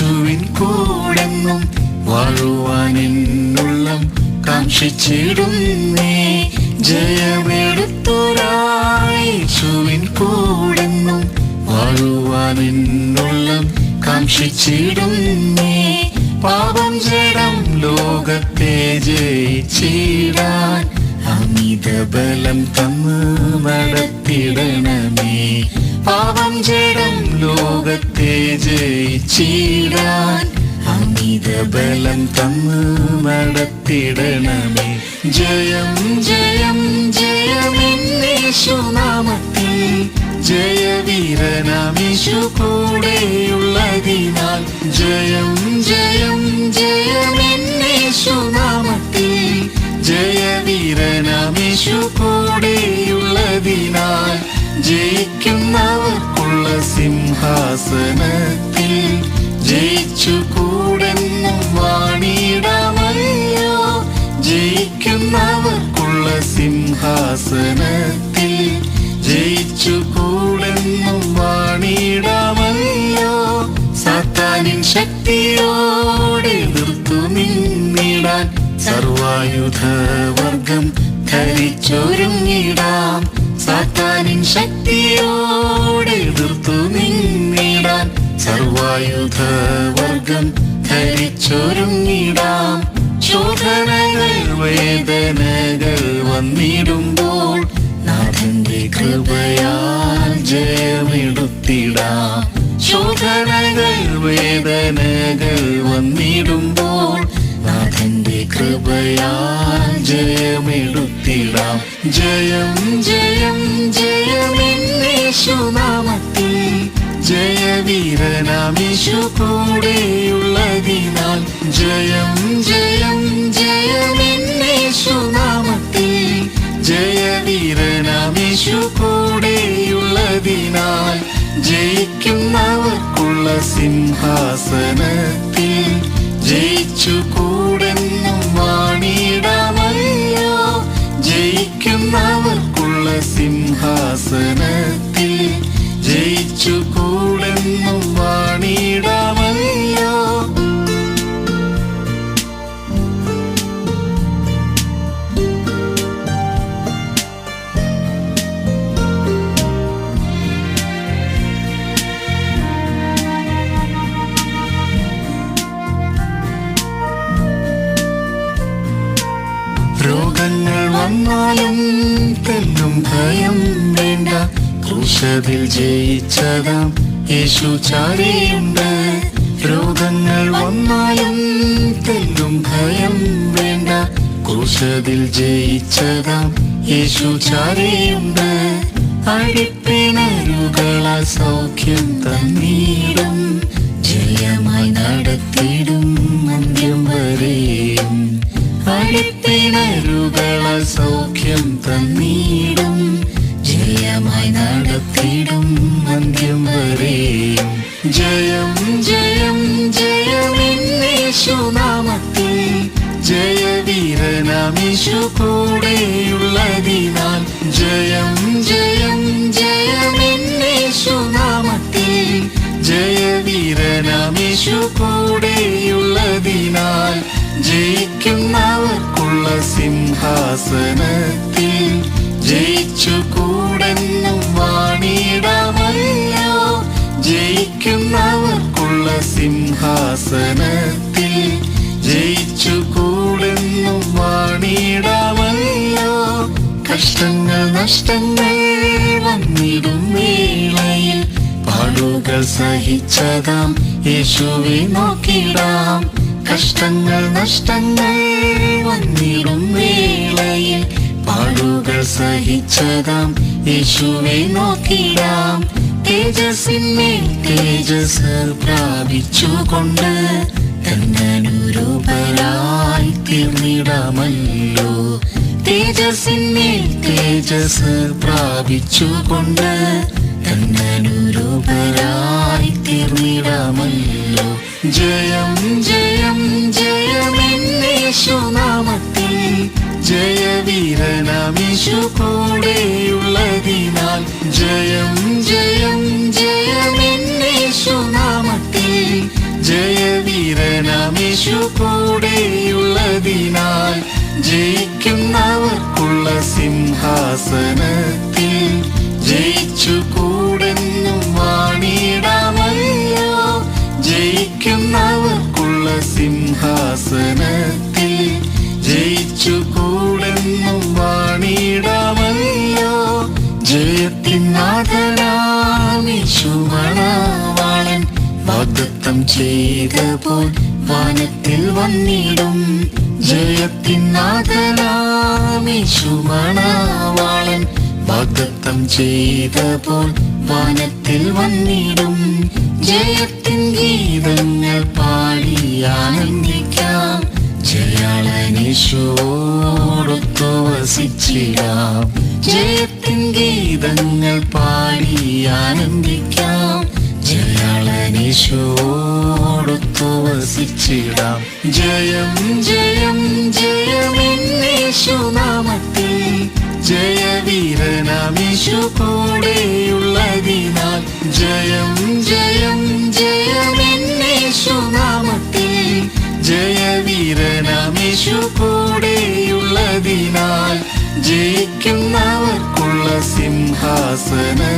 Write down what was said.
കൂടെന്നും വാഴുവാൻ എന്നുള്ളം കാക്ഷിച്ചിടുന്നേ. ജയമെടുത്തൊരായേശുവിൻ കൂടെന്നും വാഴുവാൻ എന്നുള്ളം കാക്ഷിച്ചിടുന്നേ. പാപം ജഡം ലോകത്തെ ജയിച്ചിടാൻ അമിത ബലം തന്ന് നടത്തിടണമേ. പാപം ജഡം ലോകത്തെ ജയിച്ചിടാൻ അമിത ബലം തന്ന് നടത്തിടണമേ. ജയം ജയം ജയമെന്നേശുനാമത്തിൽ ജയവീരനാമേശു കൂടെയുള്ളതിനാൽ. ജയം ജയം ജയമെന്നേശുനാമത്തിൽ ജയവീരനാമേശു കൂടെയുള്ളതിനാൽ. സിംഹാസനത്തിൽ ജയിച്ചു കൂടെന്നും വാണിടാമല്ലോ ജയിക്കുന്നവർക്കുള്ള സിംഹാസനത്തിൽ ജയിച്ചു കൂടെന്നും വാണിടാമല്ലോ സാത്താനിൻ ശക്തിയോടെ എതിർത്തു നിന്നിടാൻ സർവായുധവർഗം ധരിച്ചൊരുങ്ങിടാം. സാത്താനിൻ ശക്തിയോടെ എതിർത്തു നിന്നിടാൻ സർവായുധ വർഗം ധരിച്ചൊരുങ്ങിടാം. ശോധനകൾ വേദനകൾ വന്നിടുമ്പോൾ നാഥന്റെ കൃപയാൽ ജയമെടുത്തിടാം. ശോധനകൾ വേദനകൾ വന്നിടുമ്പോൾ കൃപയാൽ ജയമെടുത്തിടാം. ജയം ജയം ജയമെന്നേശുനാമത്തിൽ. ജയവീരനാമേശു കൂടെയുള്ളതിനാൽ ജയം ജയം ജയമെന്നേശുനാമത്തിൽ. ജയവീരനാമേശു കൂടെയുള്ളതിനാൽ ജയിക്കുന്നവർക്കുള്ള സിംഹാസനത്തിൽ ജയിച്ചു ഭയം വേണ്ട. ക്രൂശതിൽ ജയിച്ചതാം യേശു ചാരിയുണ്ട് രോഗങ്ങൾ വന്നാലും തെല്ലും ഭയം വേണ്ട. ക്രൂശതിൽ ജയിച്ചതാം യേശു ചാരിയുണ്ട് അടിപ്പിണരുകള സൗഖ്യം തന്നീടും. ജയം ജയം ജയമെന്നേശുനാമത്തിൽ ജയവീരനമേശു കൂടെയുള്ളതിനാൽ ജയിക്കുന്നവർക്കുള്ള സിംഹാസനത്തിൽ. ജയിച്ചു കൂടെന്നും വാണിടാമല്ലോ. ജയിക്കുന്നവർക്കുള്ള സിംഹാസനത്തിൽ. കഷ്ടങ്ങൾ നഷ്ടങ്ങൾ വന്നിടും വേളയിൽ. പാടുകൾ സഹിച്ചതാം യേശുവെ നോക്കിടാം. കഷ്ടങ്ങൾ നഷ്ടങ്ങൾ വന്നിടും വേളയിൽ. പാടുകൾ സഹിച്ചതാം യേശുവെ നോക്കിടാം. തേജസ്സിനെ തേജസ് പ്രാപിച്ചുകൊണ്ട് തന്നനുരൂപരായി തീർന്നിടാമല്ലോ. തേജസ്സിന്മേൽ തേജസ് പ്രാപിച്ചുകൊണ്ട് തന്നനുരൂപരായി തീർന്നിടമല്ലോ. ജയം ജയം ജയമെന്നേശുനാമത്തിൽ ജയവീരനാമേശു കൂടെയുള്ളതിനാൽ ജയം ജയം യേശു കൂടെയുള്ളതിനാൽ ജയിക്കുന്നവർക്കുള്ള സിംഹാസനത്തിൽ ജയിച്ചു കൂടെന്നും വാണിടാമല്ലോ. ജയിക്കുന്നവർക്കുള്ള സിംഹാസനത്തിൽ ജയിച്ചു കൂടെന്നും വാണിടാമല്ലോ. ജയത്തിനാഥനാമിശുമണവാളൻ വാഗ്ദത്തം ചെയ്ത പോൽ വാനത്തിൽ വന്നിടും. ജയത്തിനാഥനാമിശുമണവാളൻ വാഗ്ദത്തം ചെയ്ത പോൽ വാനത്തിൽ വന്നിടും. ജയത്തിൻ ഗീതങ്ങൾ പാടി ആനന്ദിക്കാം. ജയാളനീശോടൊത്തു വസിച്ചിടാം. ജയത്തിൻ ഗീതങ്ങൾ പാടി ജയാളനീശോടൊത്തു വസിച്ചിടാം. ജയം ജയം ജയമെന്നേശുനാമത്തിൽ ജയവീരനാമീശു കൂടെയുള്ളതിനാൽ ജയം ജയം ജയമെന്നേശുനാമത്തിൽ ജയവീരനാമീശു കൂടെയുള്ളതിനാൽ ജയിക്കുന്നവർക്കുള്ള സിംഹാസനത്തിൽ